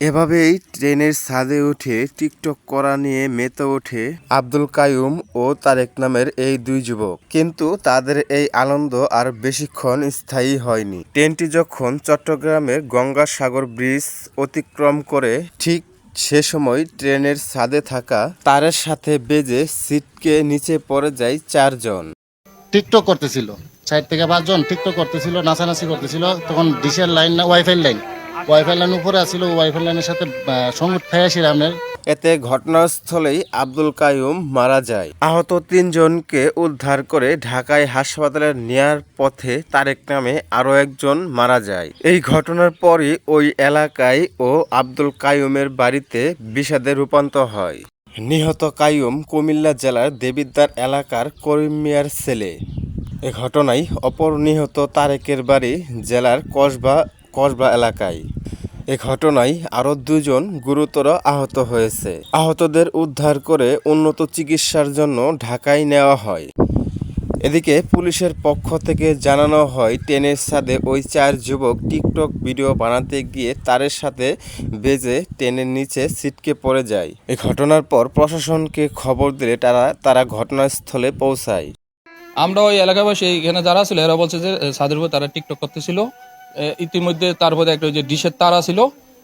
এভাবেই ট্রেনের ছাদে উঠে টিকটক করা নিয়ে মেতে ওঠে আব্দুল কায়ুম ও তারেক নামের এই দুই যুবক। কিন্তু তাদের এই আনন্দ আর বেশিক্ষণ স্থায়ী হয়নি। ট্রেনটি যখন চট্টগ্রামের গঙ্গাসাগর ব্রিজ অতিক্রম করে ঠিক সে সময় ট্রেনের ছাদে থাকা তারের সাথে বেজে সিটকে নিচে পড়ে যায় চারজন। টিকটক করতেছিল। সাইড থেকে পাঁচজন টিকটক করতেছিল, নাচানাচি করতেছিল, তখন ডিশের লাইন না, ওয়াইফাই লাইন। ওয়াইফাই লাইন উপরে আছিল ওয়াইফাই সাথে আহ, সংগীত খাইয়াছিল আপনার। এতে ঘটনাস্থলেই আব্দুল কায়ুম মারা যায়। আহত তিনজনকে উদ্ধার করে ঢাকায় হাসপাতালে নেয়ার পথে তারেক নামে আরও একজন মারা যায়। এই ঘটনার পরই ওই এলাকায় ও আব্দুল কায়ুমের বাড়িতে বিষাদে রূপান্তর হয়। নিহত কায়ুম কুমিল্লা জেলার দেবিদ্বার এলাকার করিম মিয়ার ছেলে। এ ঘটনায় অপর নিহত তারেকের বাড়ি জেলার কসবা কসবা এলাকায়। এ ঘটনায় আরও দুজন গুরুতর আহত হয়েছে। আহতদের উদ্ধার করে উন্নত চিকিৎসার জন্য ঢাকায় নেওয়া হয়। এদিকে পুলিশের পক্ষ থেকে জানানো হয় ট্রেনের সাথে ওই চার যুবক টিকটক ভিডিও বানাতে গিয়ে তারের সাথে বেজে ট্রেনের নিচে ছিটকে পড়ে যায়। এই ঘটনার পর প্রশাসনকে খবর দিলে তারা তারা ঘটনাস্থলে পৌঁছায়। আমরা ওই এলাকাবাসী এখানে যারা ছিল, এরা বলছে যে উপর তারা টিকটক করতেছিল। ইতিমধ্যে তারপরে একটা যে ডিশের তার ছিল,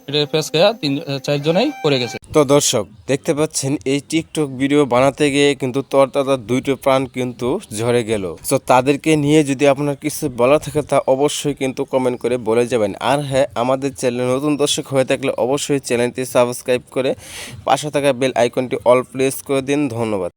এটা ফেস খেয়া তিন চারজনেই পড়ে গেছে। তো দর্শক, দেখতে পাচ্ছেন, এই টিকটক ভিডিও বানাতে গিয়ে কিন্তু তরতাজা দুইটো প্রাণ কিন্তু ঝরে গেল। তো তাদেরকে নিয়ে যদি আপনার কিছু বলা থাকে, তা অবশ্যই কিন্তু কমেন্ট করে বলে যাবেন। আর হ্যাঁ আমাদের চ্যানেলে নতুন দর্শক হয়ে থাকলে অবশ্যই চ্যানেলটি সাবস্ক্রাইব করে পাশে থাকা বেল আইকনটি অল প্রেস করে দিন। ধন্যবাদ।